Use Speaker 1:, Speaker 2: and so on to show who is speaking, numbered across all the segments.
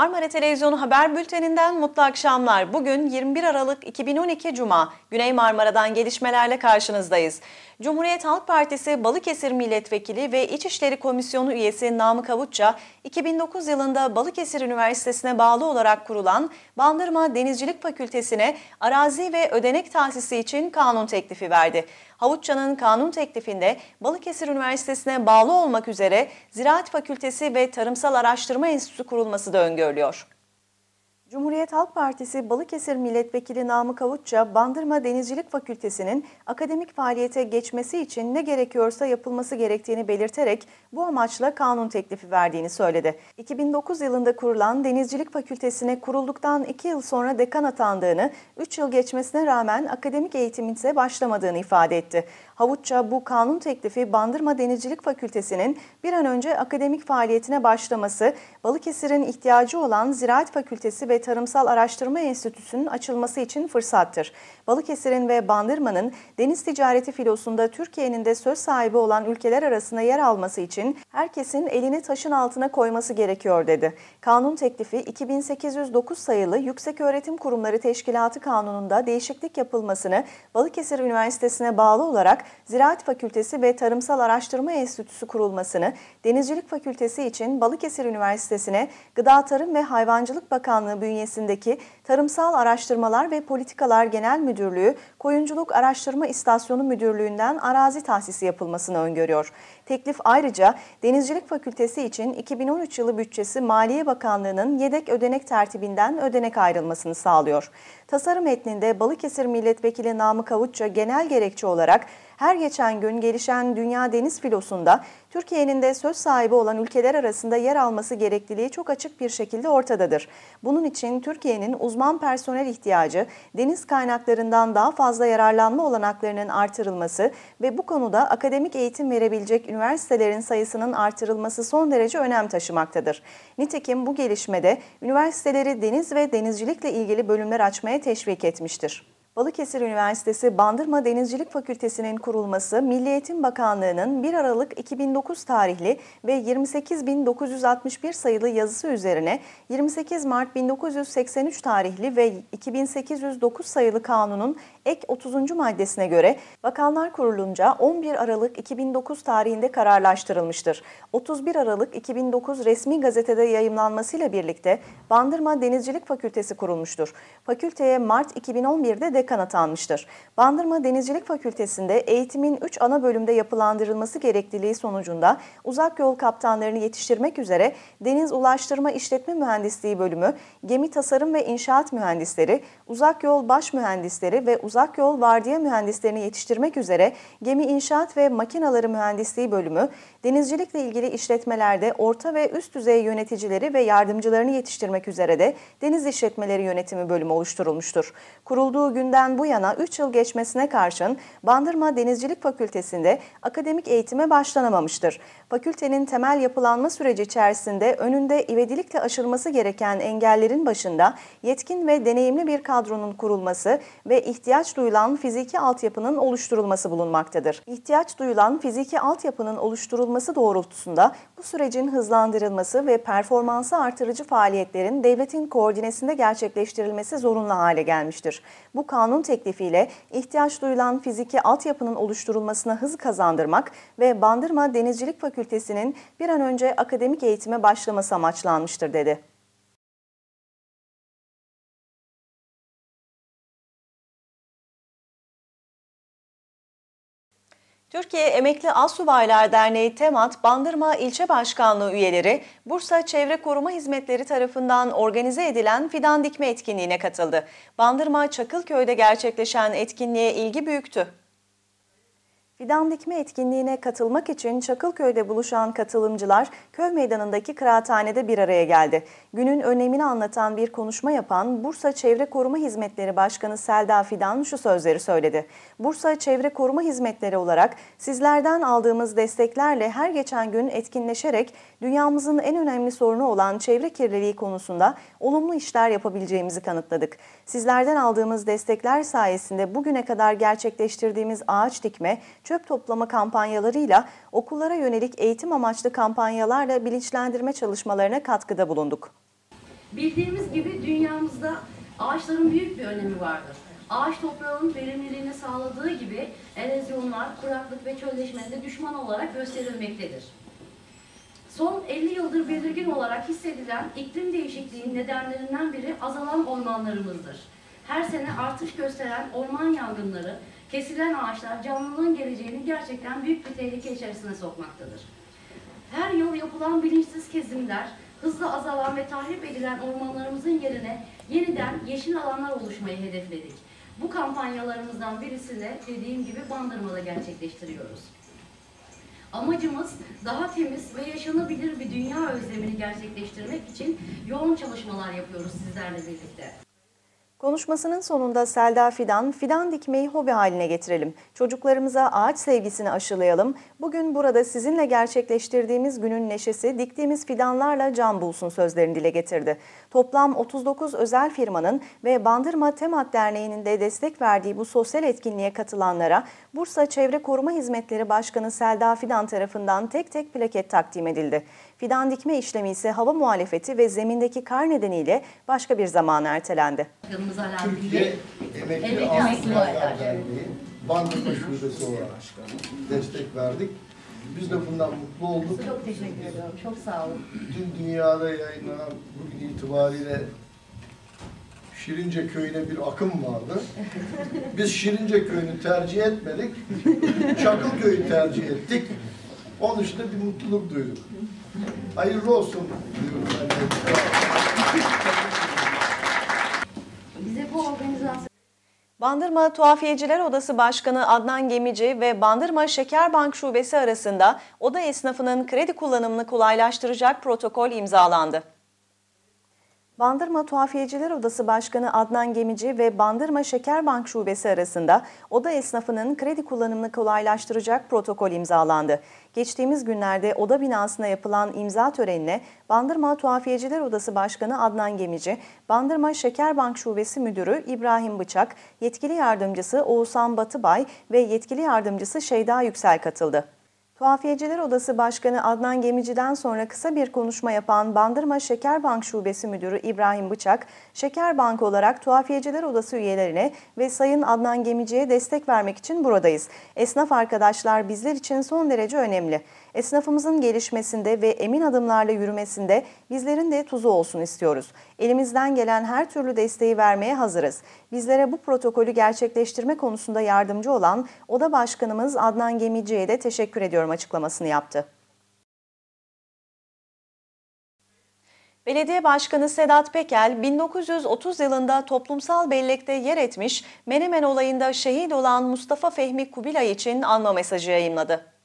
Speaker 1: Marmara Televizyonu Haber Bülteninden mutlu akşamlar. Bugün 21 Aralık 2012 Cuma. Güney Marmara'dan gelişmelerle karşınızdayız. Cumhuriyet Halk Partisi Balıkesir Milletvekili ve İçişleri Komisyonu üyesi Namık Avutça, 2009 yılında Balıkesir Üniversitesi'ne bağlı olarak kurulan Bandırma Denizcilik Fakültesine arazi ve ödenek tahsisi için kanun teklifi verdi. Havutça'nın kanun teklifinde Balıkesir Üniversitesi'ne bağlı olmak üzere Ziraat Fakültesi ve Tarımsal Araştırma Enstitüsü kurulması da öngörülüyor. Cumhuriyet Halk Partisi Balıkesir Milletvekili Namık Avutça, Bandırma Denizcilik Fakültesi'nin akademik faaliyete geçmesi için ne gerekiyorsa yapılması gerektiğini belirterek bu amaçla kanun teklifi verdiğini söyledi. 2009 yılında kurulan Denizcilik Fakültesine kurulduktan 2 yıl sonra dekan atandığını, 3 yıl geçmesine rağmen akademik eğitimin ise başlamadığını ifade etti. Havutça bu kanun teklifi Bandırma Denizcilik Fakültesi'nin bir an önce akademik faaliyetine başlaması, Balıkesir'in ihtiyacı olan Ziraat Fakültesi ve Tarımsal Araştırma Enstitüsü'nün açılması için fırsattır. Balıkesir'in ve Bandırma'nın deniz ticareti filosunda Türkiye'nin de söz sahibi olan ülkeler arasında yer alması için herkesin elini taşın altına koyması gerekiyor dedi. Kanun teklifi 2809 sayılı Yükseköğretim Kurumları Teşkilatı Kanunu'nda değişiklik yapılmasını Balıkesir Üniversitesi'ne bağlı olarak Ziraat Fakültesi ve Tarımsal Araştırma Enstitüsü kurulmasını, Denizcilik Fakültesi için Balıkesir Üniversitesi'ne Gıda Tarım ve Hayvancılık Bakanlığı bünyesindeki Tarımsal Araştırmalar ve Politikalar Genel Müdürlüğü, Koyunculuk Araştırma İstasyonu Müdürlüğü'nden arazi tahsisi yapılmasını öngörüyor. Teklif ayrıca Denizcilik Fakültesi için 2013 yılı bütçesi Maliye Bakanlığı'nın yedek ödenek tertibinden ödenek ayrılmasını sağlıyor. Tasarım metninde Balıkesir Milletvekili Namık Avutça genel gerekçe olarak her geçen gün gelişen dünya deniz filosunda Türkiye'nin de söz sahibi olan ülkeler arasında yer alması gerekliliği çok açık bir şekilde ortadadır. Bunun için Türkiye'nin uzman personel ihtiyacı, deniz kaynaklarından daha fazla yararlanma olanaklarının artırılması ve bu konuda akademik eğitim verebilecek üniversitelerin sayısının artırılması son derece önem taşımaktadır. Nitekim bu gelişmede üniversiteleri deniz ve denizcilikle ilgili bölümler açmaya teşvik etmiştir. Balıkesir Üniversitesi Bandırma Denizcilik Fakültesi'nin kurulması Milli Eğitim Bakanlığı'nın 1 Aralık 2009 tarihli ve 28.961 sayılı yazısı üzerine 28 Mart 1983 tarihli ve 2809 sayılı kanunun ek 30. maddesine göre Bakanlar Kurulunca 11 Aralık 2009 tarihinde kararlaştırılmıştır. 31 Aralık 2009 resmi gazetede yayımlanmasıyla birlikte Bandırma Denizcilik Fakültesi kurulmuştur. Fakülteye Mart 2011'de dekan atanmıştır. Bandırma Denizcilik Fakültesi'nde eğitimin 3 ana bölümde yapılandırılması gerekliliği sonucunda uzak yol kaptanlarını yetiştirmek üzere Deniz Ulaştırma İşletme Mühendisliği bölümü, Gemi Tasarım ve İnşaat Mühendisleri, Uzak Yol Baş Mühendisleri ve Uzak Yol Vardiya Mühendislerini yetiştirmek üzere Gemi İnşaat ve Makinaları Mühendisliği bölümü, denizcilikle ilgili işletmelerde orta ve üst düzey yöneticileri ve yardımcılarını yetiştirmek üzere de Deniz İşletmeleri Yönetimi bölümü oluşturulmuştur. Kurulduğu günden bu yana 3 yıl geçmesine karşın Bandırma Denizcilik Fakültesi'nde akademik eğitime başlanamamıştır. Fakültenin temel yapılanma süreci içerisinde önünde ivedilikle aşılması gereken engellerin başında yetkin ve deneyimli bir kadronun kurulması ve ihtiyaç duyulan fiziki altyapının oluşturulması bulunmaktadır. İhtiyaç duyulan fiziki altyapının oluşturulması doğrultusunda bu sürecin hızlandırılması ve performansı artırıcı faaliyetlerin devletin koordinesinde gerçekleştirilmesi zorunlu hale gelmiştir. Bu kanun teklifiyle ihtiyaç duyulan fiziki altyapının oluşturulmasına hız kazandırmak ve Bandırma Denizcilik Fakültesi'nin bir an önce akademik eğitime başlaması amaçlanmıştır dedi. Türkiye Emekli Asubaylar Derneği Temat Bandırma İlçe Başkanlığı üyeleri Bursa Çevre Koruma Hizmetleri tarafından organize edilen fidan dikme etkinliğine katıldı. Bandırma Çakılköy'de gerçekleşen etkinliğe ilgi büyüktü. Fidan dikme etkinliğine katılmak için Çakılköy'de buluşan katılımcılar köy meydanındaki kıraathanede bir araya geldi. Günün önemini anlatan bir konuşma yapan Bursa Çevre Koruma Hizmetleri Başkanı Selda Fidan şu sözleri söyledi. Bursa Çevre Koruma Hizmetleri olarak sizlerden aldığımız desteklerle her geçen gün etkinleşerek dünyamızın en önemli sorunu olan çevre kirliliği konusunda olumlu işler yapabileceğimizi kanıtladık. Sizlerden aldığımız destekler sayesinde bugüne kadar gerçekleştirdiğimiz ağaç dikme, çöp toplama kampanyalarıyla okullara yönelik eğitim amaçlı kampanyalarla bilinçlendirme çalışmalarına katkıda bulunduk.
Speaker 2: Bildiğimiz gibi dünyamızda ağaçların büyük bir önemi vardır. Ağaç toprağın verimliliğini sağladığı gibi erozyonlar, kuraklık ve çölleşmenin de düşman olarak gösterilmektedir. Son 50 yıldır belirgin olarak hissedilen iklim değişikliğinin nedenlerinden biri azalan ormanlarımızdır. Her sene artış gösteren orman yangınları, kesilen ağaçlar canlılığın geleceğini gerçekten büyük bir tehlike içerisine sokmaktadır. Her yıl yapılan bilinçsiz kesimler, hızla azalan ve tahrip edilen ormanlarımızın yerine yeniden yeşil alanlar oluşmayı hedefledik. Bu kampanyalarımızdan birisini dediğim gibi Bandırma'da gerçekleştiriyoruz. Amacımız daha temiz ve yaşanabilir bir dünya özlemini gerçekleştirmek için yoğun çalışmalar yapıyoruz sizlerle birlikte.
Speaker 1: Konuşmasının sonunda Selda Fidan, fidan dikmeyi hobi haline getirelim. Çocuklarımıza ağaç sevgisini aşılayalım. Bugün burada sizinle gerçekleştirdiğimiz günün neşesi diktiğimiz fidanlarla can bulsun sözlerini dile getirdi. Toplam 39 özel firmanın ve Bandırma Temat Derneği'nin de destek verdiği bu sosyal etkinliğe katılanlara Bursa Çevre Koruma Hizmetleri Başkanı Selda Fidan tarafından tek tek plaket takdim edildi. Fidan dikme işlemi ise hava muhalefeti ve zemindeki kar nedeniyle başka bir zamana ertelendi.
Speaker 3: Türkiye Emekli Askerler Derneği Bandırma Şubesi olarak destek verdik. Biz de bundan mutlu olduk.
Speaker 2: Çok teşekkür ediyorum. Çok sağ olun.
Speaker 3: Bütün dünyada yayınlanan bugün itibariyle Şirince köyüne bir akım vardı. Biz Şirince köyünü tercih etmedik. Çakıl köyü tercih ettik. Onun için de bir mutluluk duyduk. Hayırlı olsun diyorum.
Speaker 2: Bize bu organizasyon
Speaker 1: Bandırma Tuhafiyeciler Odası Başkanı Adnan Gemici ve Bandırma Şekerbank Şubesi arasında oda esnafının kredi kullanımını kolaylaştıracak protokol imzalandı. Bandırma Tuhafiyeciler Odası Başkanı Adnan Gemici ve Bandırma Şekerbank Şubesi arasında oda esnafının kredi kullanımını kolaylaştıracak protokol imzalandı. Geçtiğimiz günlerde oda binasına yapılan imza törenine Bandırma Tuhafiyeciler Odası Başkanı Adnan Gemici, Bandırma Şekerbank Şubesi Müdürü İbrahim Bıçak, yetkili yardımcısı Oğuzhan Batıbay ve yetkili yardımcısı Şeyda Yüksel katıldı. Tuhafiyeciler Odası Başkanı Adnan Gemici'den sonra kısa bir konuşma yapan Bandırma Şekerbank Şubesi Müdürü İbrahim Bıçak, Şekerbank olarak Tuhafiyeciler Odası üyelerine ve Sayın Adnan Gemici'ye destek vermek için buradayız. Esnaf arkadaşlar bizler için son derece önemli. Esnafımızın gelişmesinde ve emin adımlarla yürümesinde bizlerin de tuzu olsun istiyoruz. Elimizden gelen her türlü desteği vermeye hazırız. Bizlere bu protokolü gerçekleştirme konusunda yardımcı olan Oda Başkanımız Adnan Gemici'ye de teşekkür ediyorum açıklamasını yaptı. Belediye Başkanı Sedat Pekel, 1930 yılında toplumsal bellekte yer etmiş Menemen olayında şehit olan Mustafa Fehmi Kubilay için anma mesajı yayınladı.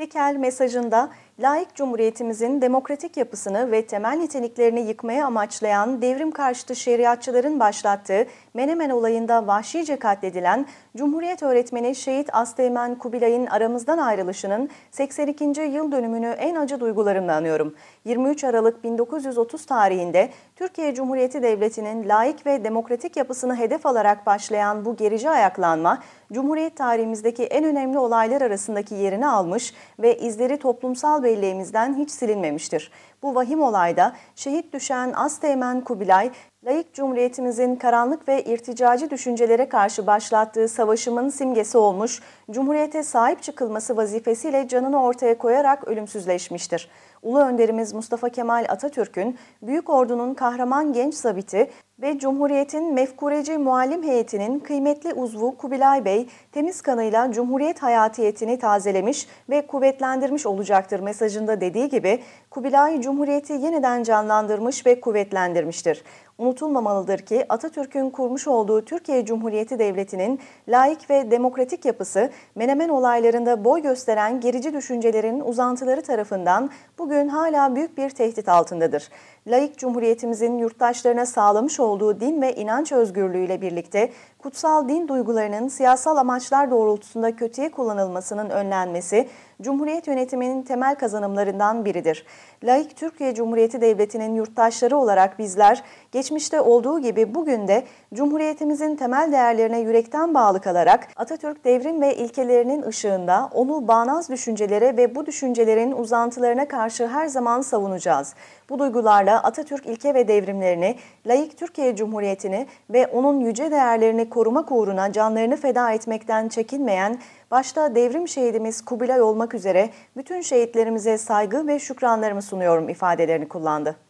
Speaker 1: Pekel mesajında laik cumhuriyetimizin demokratik yapısını ve temel niteliklerini yıkmaya amaçlayan devrim karşıtı şeriatçıların başlattığı Menemen olayında vahşice katledilen Cumhuriyet öğretmeni Şehit Asteğmen Kubilay'ın aramızdan ayrılışının 82. yıl dönümünü en acı duygularımla anıyorum. 23 Aralık 1930 tarihinde Türkiye Cumhuriyeti Devleti'nin laik ve demokratik yapısını hedef alarak başlayan bu gerici ayaklanma, Cumhuriyet tarihimizdeki en önemli olaylar arasındaki yerini almış ve izleri toplumsal belleğimizden hiç silinmemiştir. Bu vahim olayda şehit düşen Asteğmen Kubilay, layık cumhuriyetimizin karanlık ve irticacı düşüncelere karşı başlattığı savaşımın simgesi olmuş, cumhuriyete sahip çıkılması vazifesiyle canını ortaya koyarak ölümsüzleşmiştir. Ulu önderimiz Mustafa Kemal Atatürk'ün Büyük Ordu'nun kahraman genç zabiti ve Cumhuriyet'in mefkureci muallim heyetinin kıymetli uzvu Kubilay Bey temiz kanıyla Cumhuriyet hayatiyetini tazelemiş ve kuvvetlendirmiş olacaktır mesajında dediği gibi Kubilay Cumhuriyeti yeniden canlandırmış ve kuvvetlendirmiştir. Unutulmamalıdır ki Atatürk'ün kurmuş olduğu Türkiye Cumhuriyeti Devleti'nin laik ve demokratik yapısı Menemen olaylarında boy gösteren gerici düşüncelerin uzantıları tarafından bugün hala büyük bir tehdit altındadır. Laik Cumhuriyetimizin yurttaşlarına sağlamış olduğu din ve inanç özgürlüğüyle birlikte kutsal din duygularının siyasal amaçlar doğrultusunda kötüye kullanılmasının önlenmesi, Cumhuriyet yönetiminin temel kazanımlarından biridir. Laik Türkiye Cumhuriyeti Devleti'nin yurttaşları olarak bizler, geçmişte olduğu gibi bugün de Cumhuriyetimizin temel değerlerine yürekten bağlı kalarak Atatürk devrim ve ilkelerinin ışığında onu bağnaz düşüncelere ve bu düşüncelerin uzantılarına karşı her zaman savunacağız. Bu duygularla Atatürk ilke ve devrimlerini, layık Türkiye Cumhuriyeti'ni ve onun yüce değerlerini korumak uğruna canlarını feda etmekten çekinmeyen, başta devrim şehidimiz Kubilay olmak üzere bütün şehitlerimize saygı ve şükranlarımı sunuyorum ifadelerini kullandı.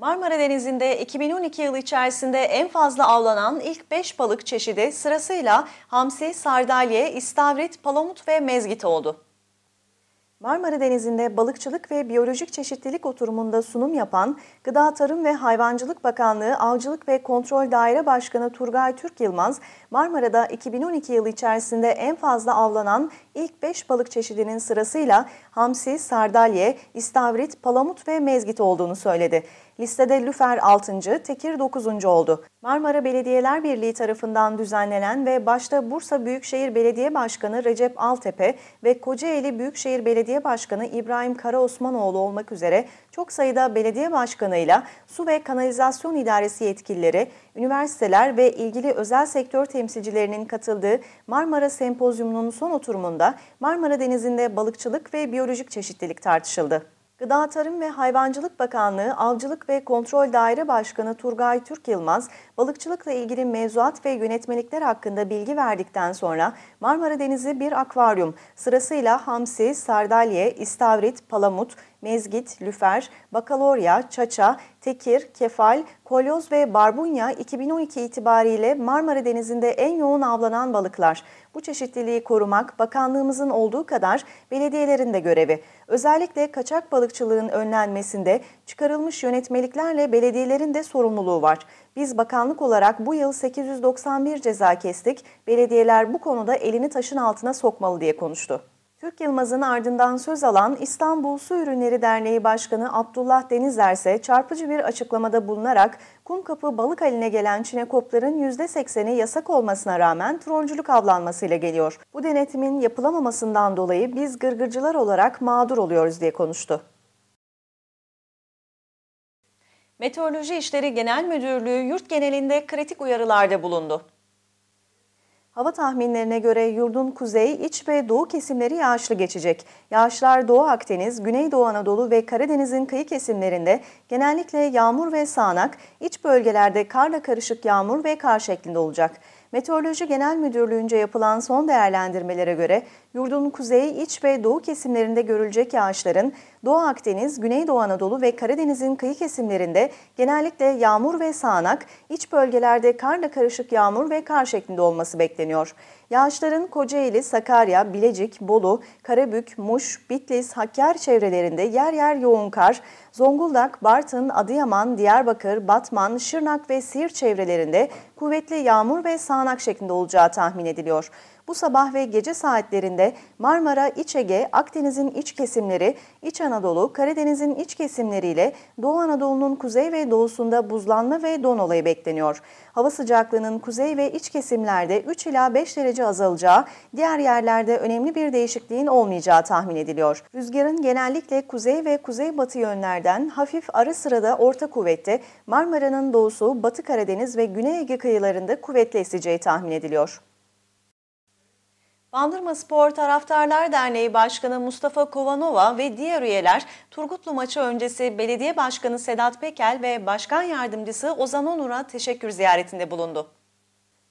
Speaker 1: Marmara Denizi'nde 2012 yılı içerisinde en fazla avlanan ilk 5 balık çeşidi sırasıyla hamsi, sardalye, istavrit, palamut ve mezgit oldu. Marmara Denizi'nde balıkçılık ve biyolojik çeşitlilik oturumunda sunum yapan Gıda Tarım ve Hayvancılık Bakanlığı Avcılık ve Kontrol Daire Başkanı Turgay Türk Yılmaz, Marmara'da 2012 yılı içerisinde en fazla avlanan ilk 5 balık çeşidinin sırasıyla hamsi, sardalye, istavrit, palamut ve mezgit olduğunu söyledi. Listede Lüfer 6. Tekir 9. oldu. Marmara Belediyeler Birliği tarafından düzenlenen ve başta Bursa Büyükşehir Belediye Başkanı Recep Altepe ve Kocaeli Büyükşehir Belediye Başkanı İbrahim Karaosmanoğlu olmak üzere çok sayıda belediye başkanıyla Su ve Kanalizasyon İdaresi yetkilileri, üniversiteler ve ilgili özel sektör temsilcilerinin katıldığı Marmara Sempozyumu'nun son oturumunda Marmara Denizi'nde balıkçılık ve biyolojik çeşitlilik tartışıldı. Gıda Tarım ve Hayvancılık Bakanlığı Avcılık ve Kontrol Daire Başkanı Turgay Türk Yılmaz, balıkçılıkla ilgili mevzuat ve yönetmelikler hakkında bilgi verdikten sonra Marmara Denizi bir akvaryum. Sırasıyla hamsi, sardalye, istavrit, palamut, mezgit, lüfer, bakalorya, çaça, tekir, kefal, kolyoz ve barbunya 2012 itibariyle Marmara Denizi'nde en yoğun avlanan balıklar. Bu çeşitliliği korumak bakanlığımızın olduğu kadar belediyelerin de görevi. Özellikle kaçak balıkçılığın önlenmesinde çıkarılmış yönetmeliklerle belediyelerin de sorumluluğu var. Biz bakanlık olarak bu yıl 891 ceza kestik. Belediyeler bu konuda elini taşın altına sokmalı diye konuştu. Türk Yılmaz'ın ardından söz alan İstanbul Su Ürünleri Derneği Başkanı Abdullah Denizler ise çarpıcı bir açıklamada bulunarak Kumkapı balık haline gelen çinekopların %80'i yasak olmasına rağmen trollcülük avlanmasıyla geliyor. Bu denetimin yapılamamasından dolayı biz gırgırcılar olarak mağdur oluyoruz diye konuştu. Meteoroloji İşleri Genel Müdürlüğü yurt genelinde kritik uyarılarda bulundu. Hava tahminlerine göre yurdun kuzey, iç ve doğu kesimleri yağışlı geçecek. Yağışlar Doğu Akdeniz, Güneydoğu Anadolu ve Karadeniz'in kıyı kesimlerinde genellikle yağmur ve sağanak, iç bölgelerde karla karışık yağmur ve kar şeklinde olacak. Meteoroloji Genel Müdürlüğü'nce yapılan son değerlendirmelere göre yurdun kuzey, iç ve doğu kesimlerinde görülecek yağışların Doğu Akdeniz, Güneydoğu Anadolu ve Karadeniz'in kıyı kesimlerinde genellikle yağmur ve sağanak, iç bölgelerde karla karışık yağmur ve kar şeklinde olması bekleniyor. Yağışların Kocaeli, Sakarya, Bilecik, Bolu, Karabük, Muş, Bitlis, Hakkari çevrelerinde yer yer yoğun kar, Zonguldak, Bartın, Adıyaman, Diyarbakır, Batman, Şırnak ve Siirt çevrelerinde kuvvetli yağmur ve sağanak şeklinde olacağı tahmin ediliyor. Bu sabah ve gece saatlerinde Marmara, İç Ege, Akdeniz'in iç kesimleri, İç Anadolu, Karadeniz'in iç kesimleriyle Doğu Anadolu'nun kuzey ve doğusunda buzlanma ve don olayı bekleniyor. Hava sıcaklığının kuzey ve iç kesimlerde 3 ila 5 derece azalacağı, diğer yerlerde önemli bir değişikliğin olmayacağı tahmin ediliyor. Rüzgarın genellikle kuzey ve kuzeybatı yönlerden hafif ara sırada orta kuvvette, Marmara'nın doğusu, Batı Karadeniz ve Güney Ege kıyılarında kuvvetli eseceği tahmin ediliyor. Bandırma Spor Taraftarlar Derneği Başkanı Mustafa Kovanova ve diğer üyeler Turgutlu maçı öncesi Belediye Başkanı Sedat Pekel ve Başkan Yardımcısı Ozan Onur'a teşekkür ziyaretinde bulundu.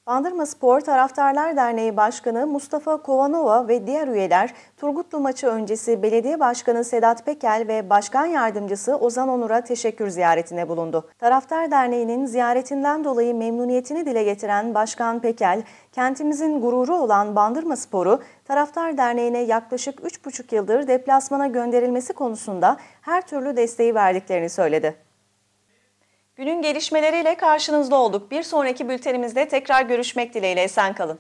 Speaker 1: Bandırma Spor Taraftarlar Derneği Başkanı Mustafa Kovanova ve diğer üyeler Turgutlu maçı öncesi Belediye Başkanı Sedat Pekel ve Başkan Yardımcısı Ozan Onur'a teşekkür ziyaretine bulundu. Taraftar Derneği'nin ziyaretinden dolayı memnuniyetini dile getiren Başkan Pekel, kentimizin gururu olan Bandırma Sporu, Taraftar Derneği'ne yaklaşık 3,5 yıldır deplasmana gönderilmesi konusunda her türlü desteği verdiklerini söyledi. Günün gelişmeleriyle karşınızda olduk. Bir sonraki bültenimizde tekrar görüşmek dileğiyle esen kalın.